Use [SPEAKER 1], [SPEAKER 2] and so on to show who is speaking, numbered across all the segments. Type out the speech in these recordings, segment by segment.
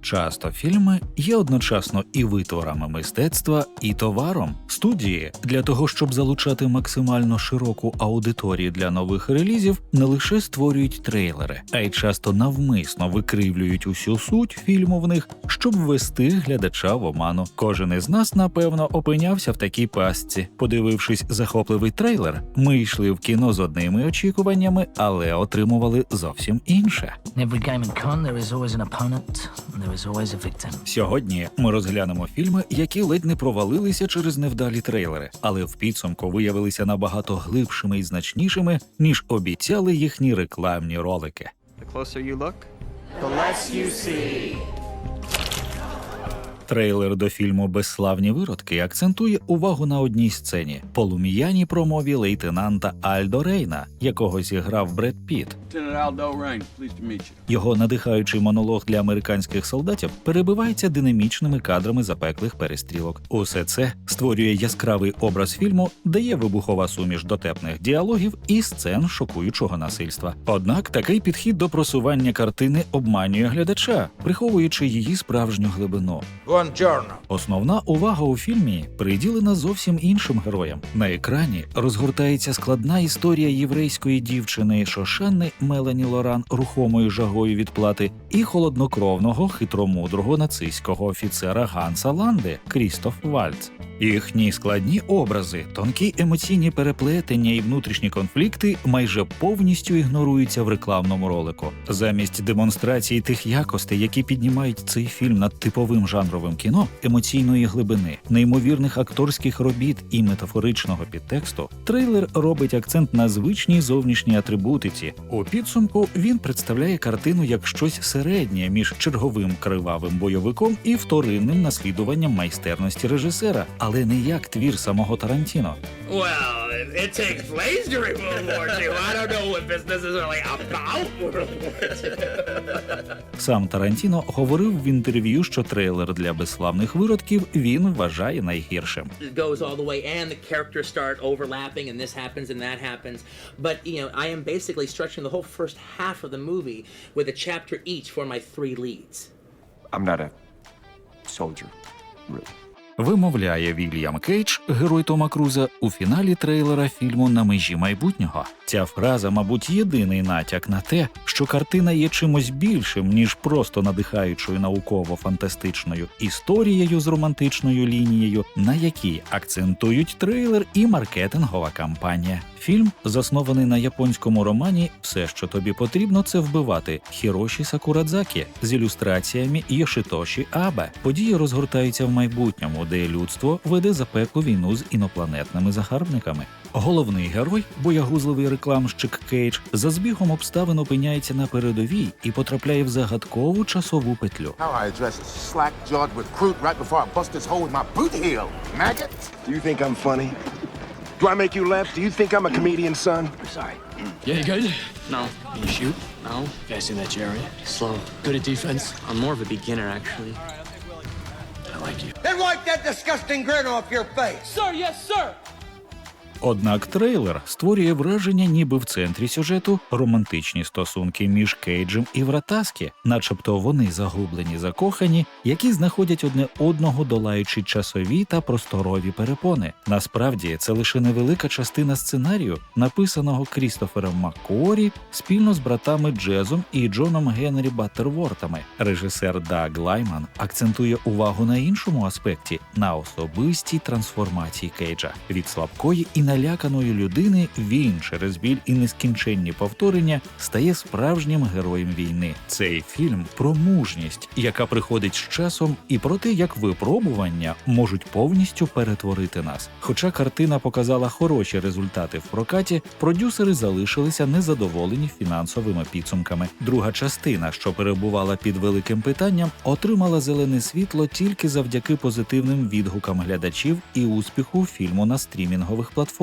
[SPEAKER 1] Часто фільми є одночасно і витворами мистецтва, і товаром. Студії для того, щоб залучати максимально широку аудиторію для нових релізів, не лише створюють трейлери, а й часто навмисно викривлюють усю суть фільму в них, щоб ввести глядача в оману. Кожен із нас, напевно, опинявся в такій пастці. Подивившись захопливий трейлер, ми йшли в кіно з одними очікуваннями, але отримували зовсім інше.
[SPEAKER 2] Every game in con, there is always an opponent,
[SPEAKER 1] Сьогодні ми розглянемо фільми, які ледь не провалилися через невдалі трейлери, але в підсумку виявилися набагато глибшими і значнішими, ніж обіцяли їхні рекламні ролики.
[SPEAKER 3] The closer you look,
[SPEAKER 1] Трейлер до фільму Безславні виродки акцентує увагу на одній сцені полум'яній промові лейтенанта Альдо Рейна, якого зіграв Бред Піт. Його надихаючий монолог для американських солдатів перебивається динамічними кадрами запеклих перестрілок. Усе це створює яскравий образ фільму, дає вибухова суміш дотепних діалогів і сцен шокуючого насильства. Однак такий підхід до просування картини обманює глядача, приховуючи її справжню глибину.
[SPEAKER 4] Buongiorno.
[SPEAKER 1] Основна увага у фільмі приділена зовсім іншим героям. На екрані розгортається складна історія єврейської дівчини Шошанни Мелані Лоран рухомою жагою відплати і холоднокровного хитромудрого нацистського офіцера Ганса Ланде Крістоф Вальц. Їхні складні образи, тонкі емоційні переплетення і внутрішні конфлікти майже повністю ігноруються в рекламному ролику. Замість демонстрації тих якостей, які піднімають цей фільм над типовим жанровим кіно, емоційної глибини, неймовірних акторських робіт і метафоричного підтексту, трейлер робить акцент на звичній зовнішній атрибутиці. У підсумку він представляє картину як щось середнє між черговим кривавим бойовиком і вторинним наслідуванням майстерності режисера, але не як твір самого Тарантіно.
[SPEAKER 5] Well, it takes place during World War II. I don't know if it's necessarily about World War II.
[SPEAKER 1] Сам Тарантіно говорив в інтерв'ю, що трейлер для безславних виродків він вважає найгіршим.
[SPEAKER 5] It goes all the way, and the characters start overlapping, and this happens and that happens. But you know, I am basically structuring the whole first half of the movie with a chapter each for my three leads.
[SPEAKER 3] I'm not a soldier, really.
[SPEAKER 1] Вимовляє Вільям Кейдж, герой Тома Круза, у фіналі трейлера фільму На межі майбутнього. Ця фраза, мабуть, єдиний натяк на те, що картина є чимось більшим, ніж просто надихаючою науково-фантастичною історією з романтичною лінією, на якій акцентують трейлер і маркетингова кампанія. Фільм заснований на японському романі Все, що тобі потрібно, це вбивати Хіроші Сакурадзакі з ілюстраціями Йошитоші Абе. Події розгортаються в майбутньому, де людство веде запеклу війну з інопланетними загарбниками. Головний герой, боягузливий рекламщик Кейдж, за збігом обставин опиняється на передовій і потрапляє в загадкову часову петлю.
[SPEAKER 6] Do you I make you laugh? Do you think I'm a comedian, son?
[SPEAKER 7] I'm Sorry. Yeah, you good? No. Can you shoot? No. Guys in that area? Slow. Good at defense? I'm more of a beginner, actually. I like you.
[SPEAKER 4] Then wipe that disgusting grin off your face.
[SPEAKER 5] Sir, yes, sir.
[SPEAKER 1] Однак трейлер створює враження, ніби в центрі сюжету романтичні стосунки між Кейджем і Вратаскі, начебто вони загублені, закохані, які знаходять одне одного, долаючи часові та просторові перепони. Насправді це лише невелика частина сценарію, написаного Крістофером Маккорі спільно з братами Джезом і Джоном Генрі Баттервортами. Режисер Даг Лайман акцентує увагу на іншому аспекті на особистій трансформації Кейджа від слабкої і наляканої людини він через біль і нескінченні повторення стає справжнім героєм війни. Цей фільм про мужність, яка приходить з часом, і про те, як випробування можуть повністю перетворити нас. Хоча картина показала хороші результати в прокаті, продюсери залишилися незадоволені фінансовими підсумками. Друга частина, що перебувала під великим питанням, отримала зелене світло тільки завдяки позитивним відгукам глядачів і успіху фільму на стрімінгових платформах.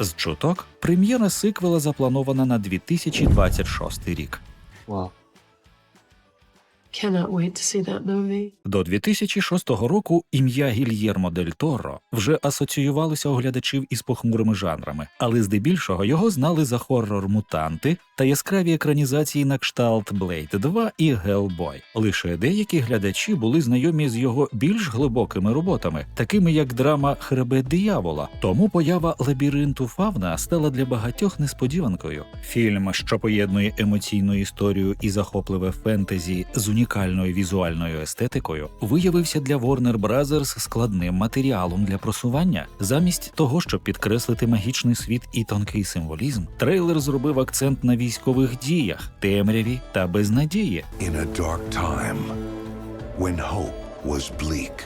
[SPEAKER 1] З чуток прем'єра сиквела запланована на 2026 рік.
[SPEAKER 7] Well,
[SPEAKER 8] Cannot wait to see that movie.
[SPEAKER 1] До 2006 року ім'я Гільєрмо Дель Торо вже асоціювалося у глядачів із похмурими жанрами, але здебільшого його знали за хоррор мутанти та яскраві екранізації на кшталт Блейд 2 і Гелбой. Лише деякі глядачі були знайомі з його більш глибокими роботами, такими як драма Хребет диявола. Тому поява лабіринту Фавна стала для багатьох несподіванкою. Фільм, що поєднує емоційну історію і захопливе фентезі з унікальною візуальною естетикою, виявився для Warner Bros. складним матеріалом для просування. Замість того, щоб підкреслити магічний світ і тонкий символізм, трейлер зробив акцент на військових діях, темряві та безнадії.
[SPEAKER 9] In a dark time, when hope.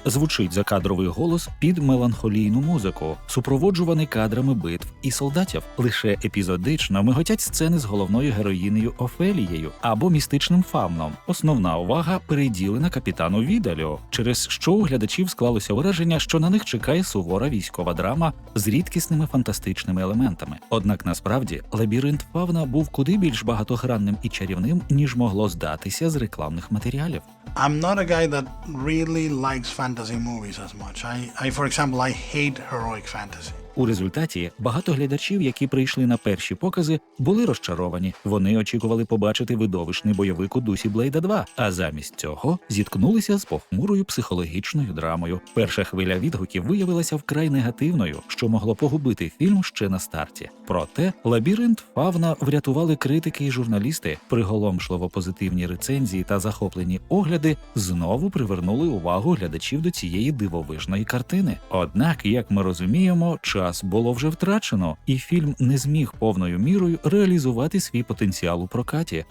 [SPEAKER 1] Звучить закадровий голос під меланхолійну музику, супроводжуваний кадрами битв і солдатів. Лише епізодично миготять сцени з головною героїнею Офелією або містичним фавном. Основна увага переділена капітану Відалю, через що у глядачів склалося враження, що на них чекає сувора військова драма з рідкісними фантастичними елементами. Однак насправді лабіринт фавна був куди більш багатогранним і чарівним, ніж могло здатися з рекламних матеріалів.
[SPEAKER 10] I'm not a guy that really likes fantasy movies as much. I, I for example, I hate heroic fantasy.
[SPEAKER 1] У результаті багато глядачів, які прийшли на перші покази, були розчаровані. Вони очікували побачити видовищний бойовик у дусі Блейда 2, а замість цього зіткнулися з похмурою психологічною драмою. Перша хвиля відгуків виявилася вкрай негативною, що могло погубити фільм ще на старті. Проте лабіринт Фавна врятували критики і журналісти. Приголомшливо позитивні рецензії та захоплені огляди знову привернули увагу глядачів до цієї дивовижної картини. Однак, як ми розуміємо, час було вже втрачено, і фільм не зміг повною мірою реалізувати свій потенціал у прокаті.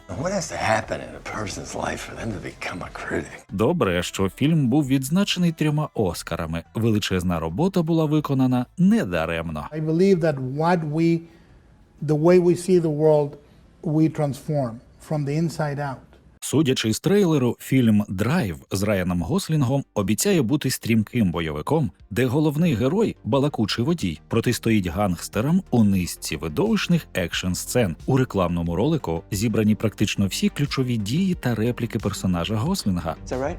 [SPEAKER 1] Добре, що фільм був відзначений трьома оскарами. Величезна робота була виконана недаремно.
[SPEAKER 10] We transform from the inside out.
[SPEAKER 1] Судячи з трейлеру, фільм Драйв з Райаном Гослінгом обіцяє бути стрімким бойовиком, де головний герой, балакучий водій, протистоїть гангстерам у низці видовищних екшн сцен. У рекламному ролику зібрані практично всі ключові дії та репліки персонажа Гослінга.
[SPEAKER 3] That right?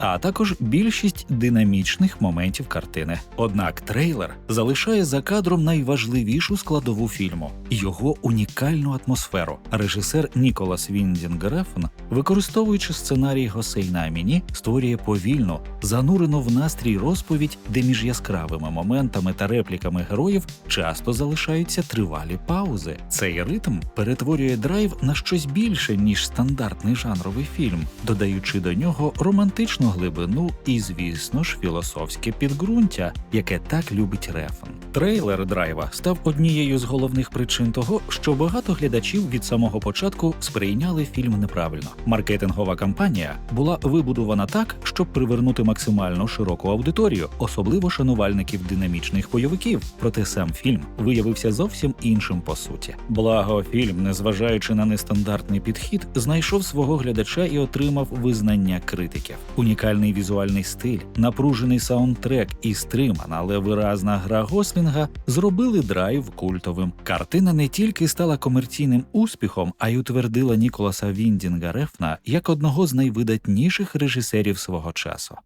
[SPEAKER 1] А також більшість динамічних моментів картини. Однак трейлер залишає за кадром найважливішу складову фільму його унікальну атмосферу. Режисер Ніколас Віндінгрефен, використовуючи сценарій Госейна Аміні, створює повільну, занурену в настрій розповідь, де між яскравими моментами та репліками героїв часто залишаються тривалі паузи. Цей ритм перетворює драйв на щось більше ніж стандартний жанровий фільм, додаючи до нього романтичну глибину і, звісно ж, філософське підґрунтя, яке так любить Рефн. Трейлер драйва став однією з головних причин того, що багато глядачів від самого початку сприйняли фільм неправильно. Маркетингова кампанія була вибудована так, щоб привернути максимально широку аудиторію, особливо шанувальників динамічних бойовиків. Проте сам фільм виявився зовсім іншим по суті. Благо, фільм, незважаючи на нестандартний підхід, знайшов свого глядача і отримав визнання критиків. Унікальний візуальний стиль, напружений саундтрек і стримана, але виразна гра Гослінга зробили драйв культовим. Картина не тільки стала комерційним успіхом, а й утвердила Ніколаса Віндінга Рефна як одного з найвидатніших режисерів свого часу.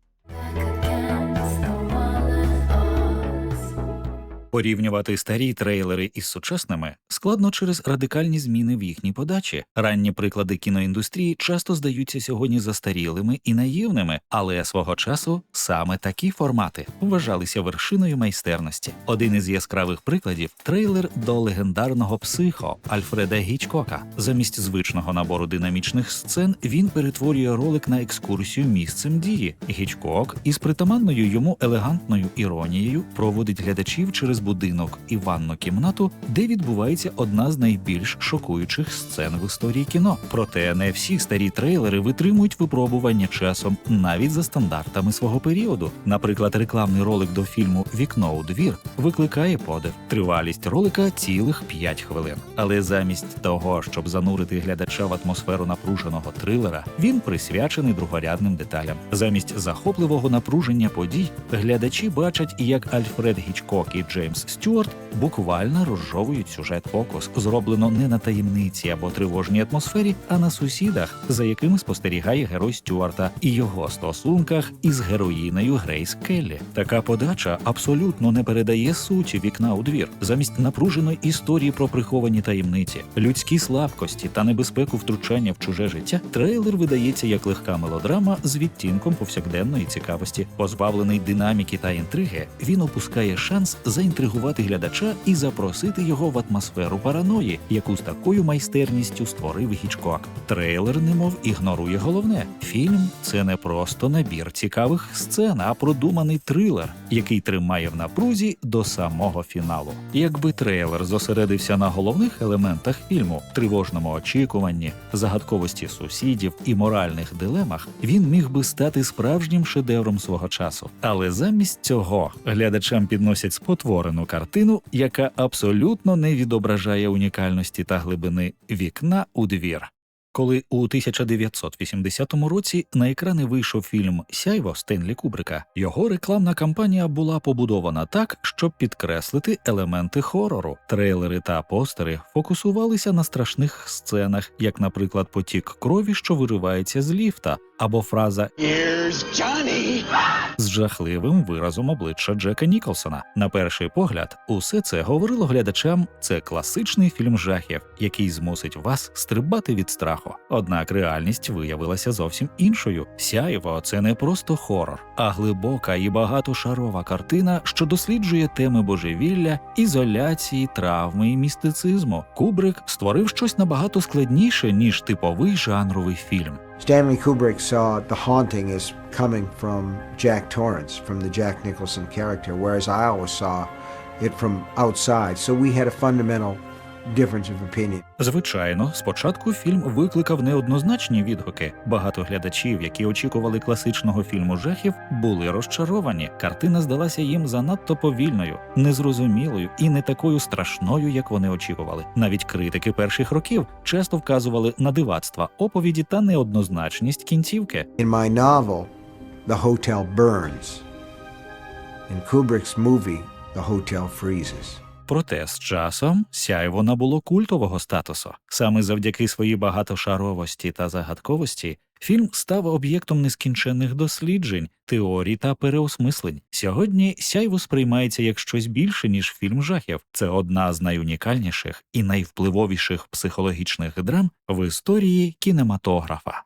[SPEAKER 1] Порівнювати старі трейлери із сучасними складно через радикальні зміни в їхній подачі. Ранні приклади кіноіндустрії часто здаються сьогодні застарілими і наївними, але свого часу саме такі формати вважалися вершиною майстерності. Один із яскравих прикладів трейлер до легендарного психо Альфреда Гічкока. Замість звичного набору динамічних сцен він перетворює ролик на екскурсію місцем дії. Гічкок із притаманною йому елегантною іронією проводить глядачів через будинок і ванну кімнату, де відбувається одна з найбільш шокуючих сцен в історії кіно. Проте не всі старі трейлери витримують випробування часом навіть за стандартами свого періоду. Наприклад, рекламний ролик до фільму Вікно у двір викликає подив. Тривалість ролика цілих 5 хвилин. Але замість того, щоб занурити глядача в атмосферу напруженого трилера, він присвячений другорядним деталям. Замість захопливого напруження подій глядачі бачать, як Альфред Гічкок і Джеймс Джеймс Стюарт буквально розжовують сюжет фокус. Зроблено не на таємниці або тривожній атмосфері, а на сусідах, за якими спостерігає герой Стюарта і його стосунках із героїнею Грейс Келлі. Така подача абсолютно не передає суті вікна у двір. Замість напруженої історії про приховані таємниці, людські слабкості та небезпеку втручання в чуже життя, трейлер видається як легка мелодрама з відтінком повсякденної цікавості. Позбавлений динаміки та інтриги, він опускає шанс заінтригувати глядача і запросити його в атмосферу параної, яку з такою майстерністю створив Гічкок. Трейлер, немов ігнорує головне. Фільм це не просто набір цікавих сцен, а продуманий трилер, який тримає в напрузі до самого фіналу. Якби трейлер зосередився на головних елементах фільму тривожному очікуванні, загадковості сусідів і моральних дилемах, він міг би стати справжнім шедевром свого часу. Але замість цього глядачам підносять спотворену картину, яка абсолютно не відображає унікальності та глибини вікна у двір. Коли у 1980 році на екрани вийшов фільм Сяйво Стенлі Кубрика, його рекламна кампанія була побудована так, щоб підкреслити елементи хорору. Трейлери та постери фокусувалися на страшних сценах, як, наприклад, потік крові, що виривається з ліфта, або фраза з жахливим виразом обличчя Джека Ніколсона. На перший погляд, усе це говорило глядачам. Це класичний фільм жахів, який змусить вас стрибати від страху. Однак реальність виявилася зовсім іншою. Сяєво це не просто хорор, а глибока і багатошарова картина, що досліджує теми божевілля, ізоляції, травми і містицизму. Кубрик створив щось набагато складніше ніж типовий жанровий фільм.
[SPEAKER 11] Stanley Kubrick saw The Haunting as coming from Jack Torrance, from the Jack Nicholson character, whereas I always saw it from outside. So we had a fundamental difference of opinion.
[SPEAKER 1] Звичайно, спочатку фільм викликав неоднозначні відгуки. Багато глядачів, які очікували класичного фільму жахів, були розчаровані. Картина здалася їм занадто повільною, незрозумілою і не такою страшною, як вони очікували. Навіть критики перших років часто вказували на дивацтва оповіді та неоднозначність кінцівки.
[SPEAKER 11] In my novel, The Hotel Burns. In Kubrick's movie, The Hotel Freezes.
[SPEAKER 1] Проте з часом сяйво набуло культового статусу. Саме завдяки своїй багатошаровості та загадковості фільм став об'єктом нескінченних досліджень, теорій та переосмислень. Сьогодні сяйво сприймається як щось більше ніж фільм жахів. Це одна з найунікальніших і найвпливовіших психологічних драм в історії кінематографа.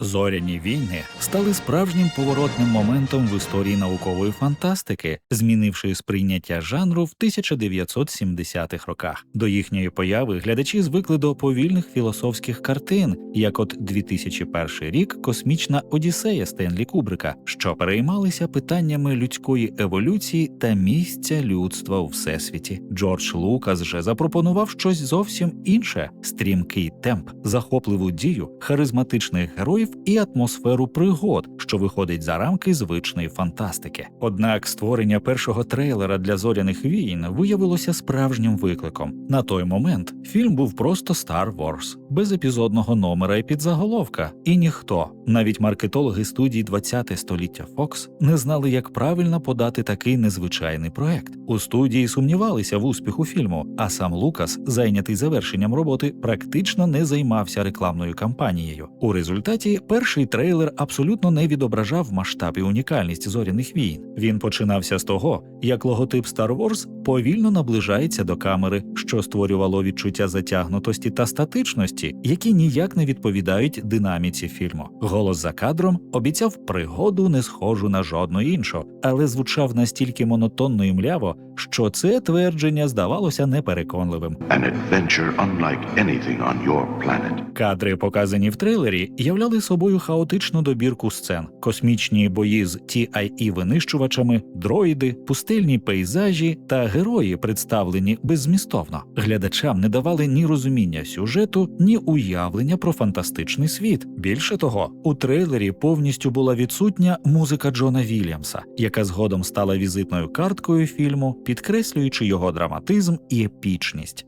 [SPEAKER 1] Зоряні війни стали справжнім поворотним моментом в історії наукової фантастики, змінивши сприйняття жанру в 1970-х роках. До їхньої появи глядачі звикли до повільних філософських картин, як от 2001 рік Космічна Одіссея Стенлі Кубрика, що переймалися питаннями людської еволюції та місця людства у всесвіті. Джордж Лукас же запропонував щось зовсім інше: стрімкий темп, захопливу дію, харизматичних героїв і атмосферу пригод, що виходить за рамки звичної фантастики. Однак створення першого трейлера для зоряних війн виявилося справжнім викликом. На той момент фільм був просто Star Wars, без епізодного номера і підзаголовка, і ніхто, навіть маркетологи студії 20 століття Fox, не знали, як правильно подати такий незвичайний проект. У студії сумнівалися в успіху фільму, а сам Лукас, зайнятий завершенням роботи, практично не займався рекламною кампанією. У результаті перший трейлер абсолютно не відображав масштаб і унікальність зоряних війн. Він починався з того, як логотип Star Wars повільно наближається до камери, що створювало відчуття затягнутості та статичності, які ніяк не відповідають динаміці фільму. Голос за кадром обіцяв пригоду, не схожу на жодну іншу, але звучав настільки монотонно і мляво, що це твердження здавалося непереконливим.
[SPEAKER 9] An adventure unlike anything on your planet.
[SPEAKER 1] Кадри, показані в трейлері, являли собою хаотичну добірку сцен: космічні бої з TIE винищувачами, дроїди, пустельні пейзажі та герої, представлені беззмістовно. Глядачам не давали ні розуміння сюжету, ні уявлення про фантастичний світ. Більше того, у трейлері повністю була відсутня музика Джона Вільямса, яка згодом стала візитною карткою фільму, підкреслюючи його драматизм і епічність.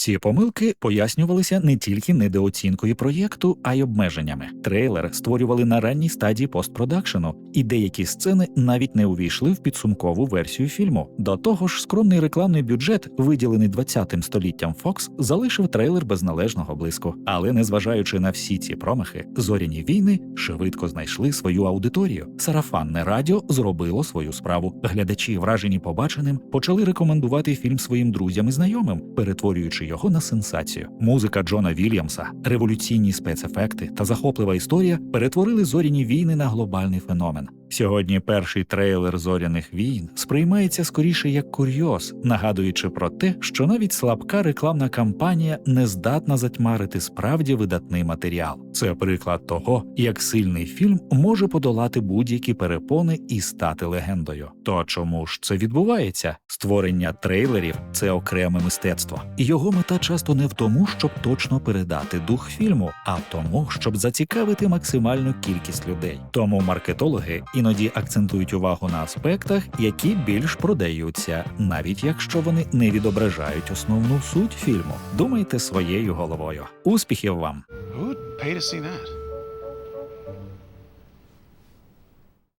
[SPEAKER 1] Ці помилки пояснювалися не тільки недооцінкою проєкту, а й обмеженнями. Трейлер створювали на ранній стадії постпродакшену, і деякі сцени навіть не увійшли в підсумкову версію фільму. До того ж, скромний рекламний бюджет, виділений 20-м століттям Fox, залишив трейлер без належного блиску. Але незважаючи на всі ці промахи, зоряні війни швидко знайшли свою аудиторію. Сарафанне радіо зробило свою справу. Глядачі, вражені побаченим, почали рекомендувати фільм своїм друзям і знайомим, перетворюючи його на сенсацію. Музика Джона Вільямса, революційні спецефекти та захоплива історія перетворили зоряні війни на глобальний феномен. Сьогодні перший трейлер зоряних війн сприймається скоріше як курйоз, нагадуючи про те, що навіть слабка рекламна кампанія не здатна затьмарити справді видатний матеріал. Це приклад того, як сильний фільм може подолати будь-які перепони і стати легендою. То чому ж це відбувається? Створення трейлерів це окреме мистецтво, його мета часто не в тому, щоб точно передати дух фільму, а в тому, щоб зацікавити максимальну кількість людей. Тому маркетологи іноді акцентують увагу на аспектах, які більш продаються, навіть якщо вони не відображають основну суть фільму. Думайте своєю головою. Успіхів вам!
[SPEAKER 4] Who'd pay to see that?